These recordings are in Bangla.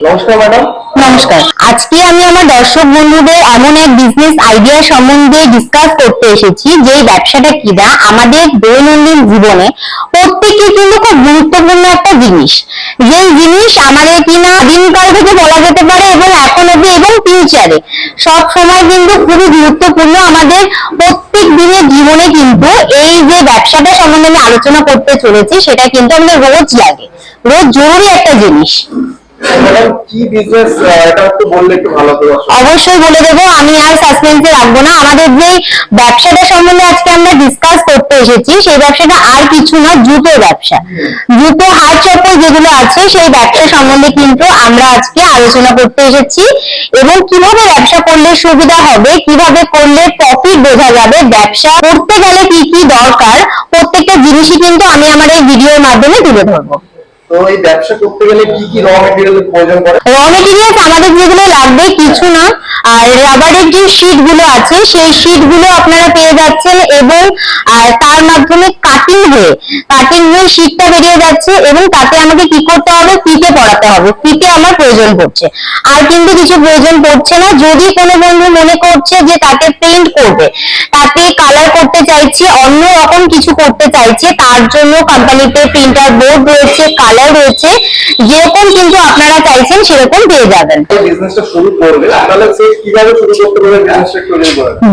নমস্কার আজকে আমি আমার দর্শক বন্ধুদের এমন এক বিজনেস আইডিয়া সম্বন্ধে ডিসকাস করতে এসেছি, যে ব্যবসাটা কিনা আমাদের দৈনন্দিন জীবনে প্রত্যেকে কিন্তু খুব গুরুত্বপূর্ণ একটা জিনিস। যে জিনিস আমাদের কিনা দিনকাল থেকে বলা যেতে পারে এবং এখন অব্দি এবং ফিউচারে সব সময় কিন্তু খুবই গুরুত্বপূর্ণ আমাদের প্রত্যেক দিনের জীবনে কিন্তু এই যে ব্যবসাটা সম্বন্ধে আমি আলোচনা করতে চলেছি, সেটা কিন্তু আমাদের রোজ লাগে। রোজ জরুরি একটা জিনিস। অবশ্যই বলে দেবো, আমি আর সাসপেন্সে রাখব না। আমাদের যে ব্যবসাটা সম্বন্ধে আজকে আমরা ডিসকাস করতে এসেছি, সেই ব্যবসাটা আর কিছু না জুতো ব্যবসা। জুতো হাত চপ্পল যেগুলো আছে, সেই ব্যবসা সম্বন্ধে কিন্তু আমরা আজকে আলোচনা করতে এসেছি। এবং কীভাবে ব্যবসা করলে সুবিধা হবে, কীভাবে করলে প্রফিট বোঝা যাবে, ব্যবসা করতে গেলে কি কি দরকার, প্রত্যেকটা জিনিসই কিন্তু আমি আমার এই ভিডিওর মাধ্যমে তুলে ধরবো। তো আমাদের যেগুলো লাগবে কিছু না। রাবারের যে গুলো আছে, সেই গুলো আপনারা পেয়ে যাচ্ছেন এবং তার মাধ্যমে কাটিং হয়ে কাটিং হয়ে বেরিয়ে যাচ্ছে এবং তাতে আমাকে কি করতে হবে? পড়াতে হবে। আমার প্রয়োজন পড়ছে। আর কিন্তু কিছু প্রয়োজন পড়ছে না। যদি কোনো বন্ধু মনে করছে যে তাতে পেইন্ট করবে তাতে কালার করতে চাইছে, অন্য রকম কিছু করতে চাইছে, তার জন্য কোম্পানিতে প্রিন্টার বোর্ড রয়েছে কালার রয়েছে যেরকম কিন্তু আপনারা চাইছেন সেরকম পেয়ে যাবেন।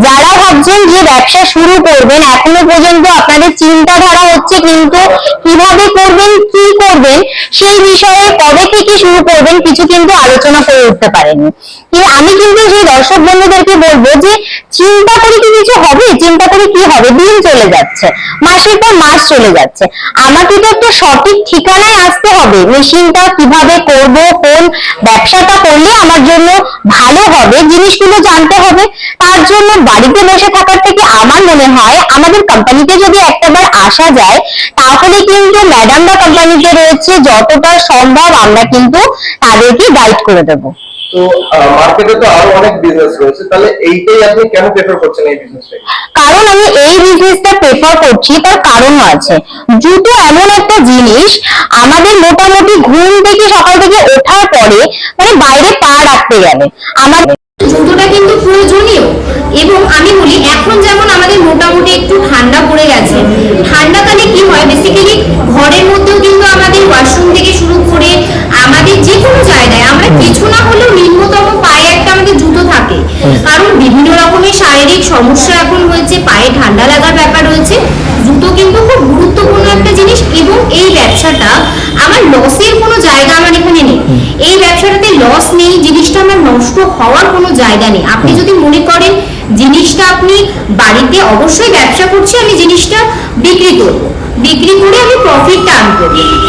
যারা ভাবছেন যে ব্যবসা শুরু করবেন এখনও পর্যন্ত আপনাদের চিন্তাধারা হচ্ছে কিন্তু কীভাবে করবেন কি করবেন সেই বিষয়ে কবে থেকে শুরু করবেন কিছু কিন্তু আলোচনা করে উঠতে পারেনি। কিন্তু আমি কিন্তু সেই দর্শক বন্ধুদেরকে বলব যে চিন্তা করে কি কিছু হবে? চিন্তা করে কি হবে? দিন চলে যাচ্ছে মাসের পর মাস চলে যাচ্ছে। আমাকে তো একটা সঠিক ঠিকানায় আসতে হবে। মেশিনটা কীভাবে করব, কোন ব্যবসাটা করলে আমার জন্য ভালো হবে, জিনিসগুলো জানতে হবে। তার জন্য বাড়িতে বসে থাকার থেকে আমার মনে হয়, আমাদের কোম্পানিতে যদি একটাবার আসা যায়, তাহলে কিন্তু ম্যাডামরা কোম্পানিতে রয়েছে, যতটা সম্ভব আমরা কিন্তু তাদেরকে গাইড করে দেবো। তো মার্কেটে তো আরও অনেক বিজনেস রয়েছে। তাহলে এইটাই আপনি কেন প্রেফার করছেন এই বিজনেসটাকে কারণ আমি এই বিজনেসটা প্রেফার করছি তার কারণও আছে। জুতো এমন একটা জিনিস আমাদের মোটামুটি ঘুম থেকে সকাল থেকে ওঠার পরে মানে বাইরে পা রাখতে গেলে। আমার জুতোটা কিন্তু প্রয়োজনীয়। এবং আমি বলি এখন যেমন আমাদের মোটামুটি একটু ঠান্ডা পড়ে গেছে ঠান্ডাকালে কি হয় বেসিক্যালি ঘরের মধ্যেও কিন্তু আমাদের ওয়াশরুম থেকে শুরু করে আমাদের যে কোনো জায়গায় আমরা কিছু না হলেও নিম্নতম পায়ে একটা আমাদের জুতো থাকে কারণ বিভিন্ন রকমের শারীরিক সমস্যা এখন হয়েছে পায়ে ঠান্ডা লাগার ব্যাপার রয়েছে। জুতো কিন্তু খুব গুরুত্বপূর্ণ একটা জিনিস এবং এই ব্যবসাটা আমার লসের কোনো জায়গা আমার এখানে নেই। এই ব্যবসাটাতে লস নেই জিনিসটা আমার নষ্ট হওয়ার কোনো জায়গা নেই। আপনি যদি মনে করেন জিনিসটা আপনি বাড়িতে অবশ্যই ব্যবসা করছি আমি জিনিসটা বিক্রি করব। বিক্রি করে আমি প্রফিটটা আনব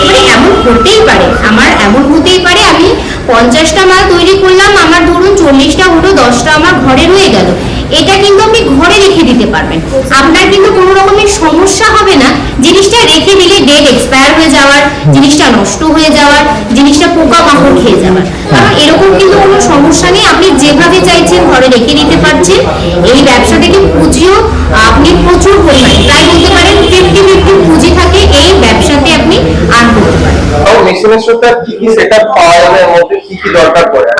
এবারে এমন হতেই পারে আমার এমন হতেই পারে আমি পঞ্চাশটা মাল তৈরি করলাম আমার ধরুন চল্লিশটা হলো দশটা আমার ঘরে রয়ে গেল। এটা কিন্তু আপনি ঘরে রেখে দিতে পারবেন। আপনার কিন্তু কোনো রকমের সমস্যা হবে না। জিনিসটা রেখে দিলে ডেট এক্সপায়ার হয়ে যাওয়ার জিনিসটা নষ্ট হয়ে যাওয়ার জিনিসটা পোকা মাকড় খেয়ে যাওয়ার। কারণ এরকম কিন্তু কোনো সমস্যা নেই। আপনি যেভাবে চাইছেন ঘরে রেখে দিতে পারছেন। এই ব্যবসা থেকে পুঁজিও আপনি প্রচুর পরিমাণে। প্রায় বলতে পারেন ফিফটি ফিফটি পুঁজি থাকে। এই ব্যবসাতে আপনি আর্ন করতে পারেন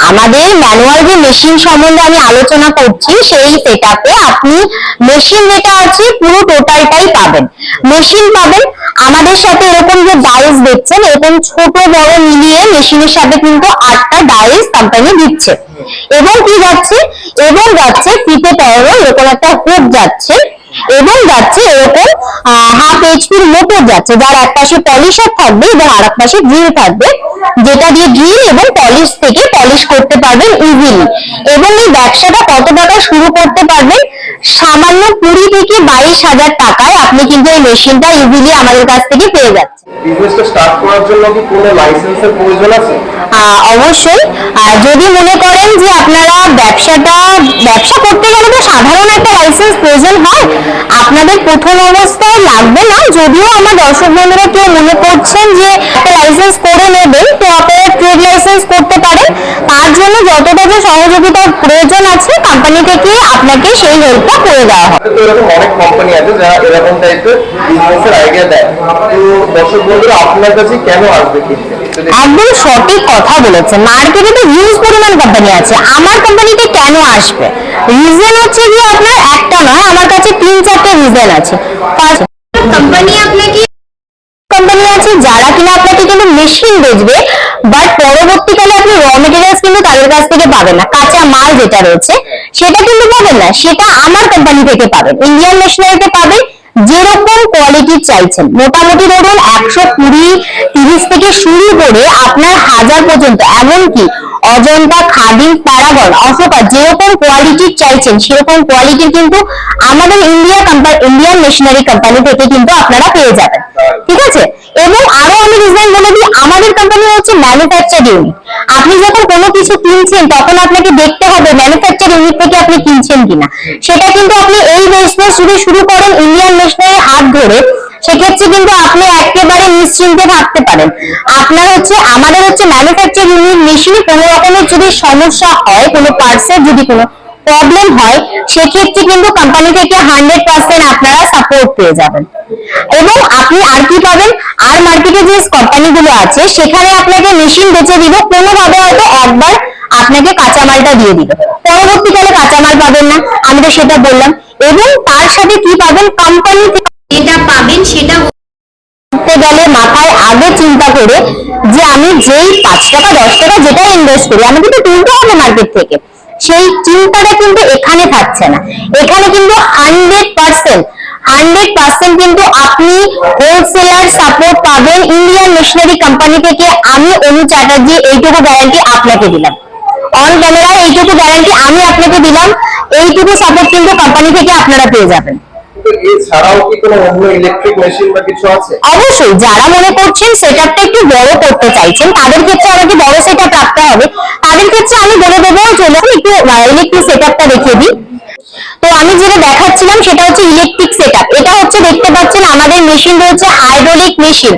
আমাদের ম্যানুয়াল যে মেশিন সম্বন্ধে আমি আলোচনা করছি, সেই সেটআপে আপনি মেশিন যেটা আছে পুরো টোটালটাই পাবেন। মেশিন পাবেন, আমাদের সাথে এরকম যে ডাইস দেখছেন, এরকম ছোট বড় মিলিয়ে মেশিনের সাথে কিন্তু আটটা ডাইস কোম্পানি দিচ্ছে। এবং কি যাচ্ছে? এবং যাচ্ছে ফিতে পড়ানো এরকম একটা হুক যাচ্ছে। এবং যাচ্ছে এরকম হাফ এইচপির মোটর যাচ্ছে, যার এক পাশে পলিশার থাকবে এবং আর এক পাশে ড্রিল থাকবে, যেটা দিয়ে ড্রিল এবং পলিশ থেকে পলিশ করতে পারবেন ইজিলি এবং এই ব্যবসাটা কত টাকা শুরু করতে পারবেন? সামান্য কুড়ি থেকে বাইশ হাজার টাকায় আপনি কিন্তু এই মেশিনটা ইজিলি আমাদের কাছ থেকে পেয়ে যাচ্ছেন। বিজনেসটা স্টার্ট করার জন্য কি কোনো লাইসেন্সের প্রয়োজন আছে? অবশ্যই। আর যদি মনে করেন যে আপনারা ব্যবসাটা ব্যবসা করতে গেলে তো সাধারণ একটা লাইসেন্স প্রয়োজন হয় আপনাদের প্রথম অবস্থায় লাগবে না। যদিও আমার দর্শক বন্ধুরা কেউ মনে করছেন যে লাইসেন্স করে নেবেন তো আপনারা ট্রেড লাইসেন্স করতে পারেন। তার জন্য যতটা যে সহযোগিতার প্রয়োজন আছে কোম্পানি থেকে আপনাকে সেই হেল্পটা করে দেওয়া হবে। তো এরকম অনেক কোম্পানি আছে যারা এরকম টাইপের বিজনেসের আইডিয়া দেয়। তো দর্শক একদম সঠিক কথা বলেছেন। মার্কেটে হিউজ পরিমাণ কোম্পানি আছে। আমার কোম্পানিতে কেন আসবে? রিজন হচ্ছে যে আপনার একটা নয়, আমার কাছে তিন, চারটে রিজন আছে। কোম্পানি আপনাকে কোম্পানি আছে? যারা কিনা আপনাকে কিন্তু মেশিন বেচবে বাট পরবর্তীকালে আপনি র মেটেরিয়ালস কিন্তু তাদের কাছ থেকে পাবেন না। কাঁচা মাল যেটা রয়েছে, সেটা কিন্তু পাবেন না। সেটা আমার কোম্পানি থেকে পাবেন। ইন্ডিয়ান মেশিনারিতে পাবেন। যেরকম কোয়ালিটি চাইছেন, মোটামুটি ধরুন একশো কুড়ি তিরিশ থেকে শুরু করে আপনার হাজার পর্যন্ত, এমনকি অজন্তা খাদিম প্যারাগন অশোকা যেরকম কোয়ালিটির চাইছেন, সেরকম কোয়ালিটির কিন্তু আমাদের India company Indian machinery company থেকে কিন্তু আপনারা পেয়ে যাবেন। ঠিক আছে? এবং আরও আমি রিজন বলে দিই, আমাদের কোম্পানি হচ্ছে ম্যানুফ্যাকচার ইউনিট আপনি যখন কোনো কিছু কিনছেন, তখন আপনাকে দেখতে হবে ম্যানুফ্যাকচার ইউনিট থেকে আপনি কিনছেন কিনা। সেটা কিন্তু আপনি এই বিজনেস যদি শুরু করেন ইন্ডিয়ান মেশিনারি হাত ধরে সেক্ষেত্রে কিন্তু আপনি একেবারে নিশ্চিন্তে থাকতে পারেন। আপনার হচ্ছে, আমাদের হচ্ছে ম্যানুফ্যাকচার মেশিনে কোনো রকমের যদি সমস্যা হয়, কোনো পার্টসের যদি কোনো প্রবলেম হয়, সেক্ষেত্রে কিন্তু কোম্পানি থেকে হান্ড্রেড পার্সেন্ট আপনারা সাপোর্ট পেয়ে যাবেন। এবং আপনি আর কি পাবেন? আর মার্কেটে যে কোম্পানিগুলো আছে, সেখানে আপনাকে মেশিন বেচে দিব, কোনোভাবে হয়তো একবার আপনাকে কাঁচামালটা দিয়ে দিবে। পরবর্তীকালে কাঁচামাল পাবেন না, আমি তো সেটা বললাম। এবং তার সাথে কি পাবেন? কোম্পানি যেটা পাবেন সেটা করতে গেলে মাথায় আগে চিন্তা করে যে আমি যেই পাঁচ টাকা, দশ টাকা যেটা ইনভেস্ট করি আমাকে তো তুলতে হবে মার্কেট থেকে। সেই চিন্তাটা কিন্তু এখানে থাকছে না। এখানে কিন্তু হান্ড্রেড পার্সেন্ট হান্ড্রেড পার্সেন্ট কিন্তু আপনি হোলসেলার সাপোর্ট পাবেন ইন্ডিয়ান মেশিনারি কোম্পানি থেকে। আমি অনু চ্যাটার্জি, এইটুকু গ্যারান্টি আপনাকে দিলাম। অন ক্যামেরা এইটুকু গ্যারান্টি আমি আপনাকে দিলাম। এইটুকু সাপোর্ট কিন্তু কোম্পানি থেকে আপনারা পেয়ে যাবেন। কিন্তু এছাড়াও অবশ্যই, যারা মনে করছেন সেটআপটা একটু বড় করতে চাইছেন, তাদের ক্ষেত্রে আমাকে বড় সেটআপ রাখতে হবে। তাদের ক্ষেত্রে আমি বলে দেবো চলুন একটু ইলেকট্রিক সেটআপটা দেখিয়ে দিই। তো আমি যেটা দেখাচ্ছিলাম, সেটা হচ্ছে ইলেকট্রিক সেটআপ এটা হচ্ছে, দেখতে পাচ্ছেন, আমাদের মেশিন রয়েছে হাইড্রোলিক মেশিন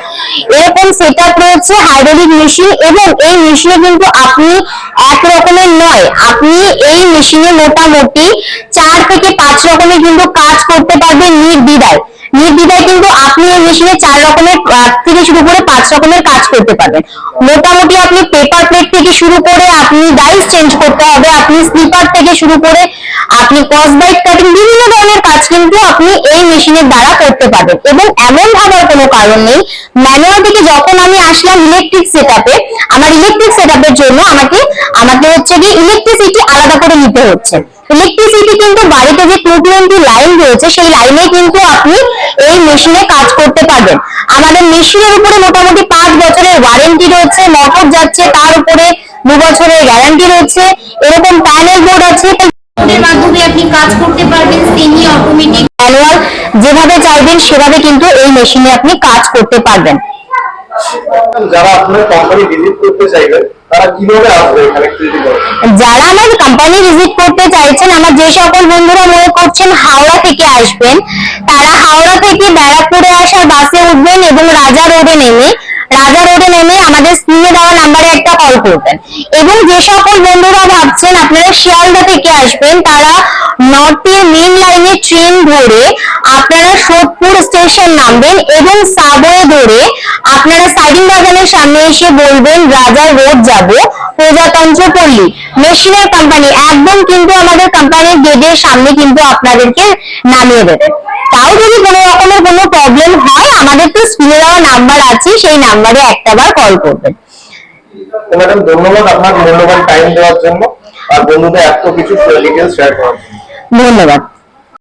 এরকম সেটআপ রয়েছে হাইড্রোলিক মেশিন এবং এই মেশিনে কিন্তু আপনি এক রকমের নয়, আপনি এই মেশিনে মোটামুটি চার থেকে পাঁচ রকমের কিন্তু কাজ করতে পারবেন নির্দ্বিধায়। নির্দ্বিধায় কিন্তু আপনি এই মেশিনে চার রকমের থেকে শুরু করে পাঁচ রকমের কাজ করতে পারবেন। মোটামুটি আপনি পেপার প্লেট থেকে শুরু করে আপনি ডাইস চেঞ্জ করতে হবে, আপনি স্লিপার থেকে শুরু করে আপনি কসবাইট কাটিং বিভিন্ন ধরনের কাজ কিন্তু আপনি এই মেশিনের দ্বারা করতে পারবেন। এবং এমন ভাবার কোনো কারণ নেই ম্যানুয়াল থেকে যখন আমি আসলাম ইলেকট্রিক সেটআপে আমার ইলেকট্রিক সেটআপের জন্য আমাকে আমাকে হচ্ছে গিয়ে ইলেকট্রিসিটি আলাদা করে নিতে হচ্ছে। ইলেকট্রিসিটি কিন্তু বাড়িতে যে টু টোয়েন্টি লাইন রয়েছে, সেই লাইনে কিন্তু আপনি এই মেশিনে কাজ করতে পারবেন। আমাদের মেশিনের উপরে মোটামুটি পাঁচ বছরের ওয়ারেন্টি রয়েছে মোটর যাচ্ছে, তার উপরে দু বছরের গ্যারান্টি রয়েছে। এরকম প্যানেল বোর্ড আছে মাধ্যমে আপনি কাজ করতে পারবেন অটোমেটিক যেভাবে চাইবেন, সেভাবে কিন্তু এই মেশিনে আপনি কাজ করতে পারবেন। যারা আপনার কোম্পানি ভিজিট করতে চাইবেন যারা আমার কোম্পানি ভিজিট করতে চাইছেন, আমার যে সকল বন্ধুরা মনে করছেন হাওড়া থেকে আসবেন, তারা হাওড়া থেকে ব্যারাকপুরে আসার বাসে উঠবেন এবং রাজা রোডে নেমে, রাজা রোডে নেমে আমাদের স্ক্রিনে দেওয়া নাম্বারে একটা কল করবেন। এবং যে সকল বন্ধুরা ভাবছেন আপনারা শিয়ালদা থেকে আসবেন, তারা নর্থের মেন লাইনে ট্রেন ধরে আপনারা সোদপুর স্টেশন নামবেন এবং সাবওয়ে ধরে আপনারা সাইডিং বাগানের সামনে এসে বলবেন রাজা রোড যাব প্রজাতন্ত্র পল্লী। মেশিনের কোম্পানি একদম কিন্তু আমাদের কোম্পানির গেটের সামনে কিন্তু আপনাদেরকে নামিয়ে দেবে। তাও যদি কোনো রকমের কোনো প্রবলেম হয় আমাদের তো স্ক্রিনে দেওয়া নাম্বার আছে সেই নাম্বারে একটাবার কল করবেন। ম্যাডাম ধন্যবাদ আপনার মূল্যবান টাইম দেওয়ার জন্য। আর বন্ধুদের এত কিছু ডিটেলস শেয়ার করার জন্য। ধন্যবাদ।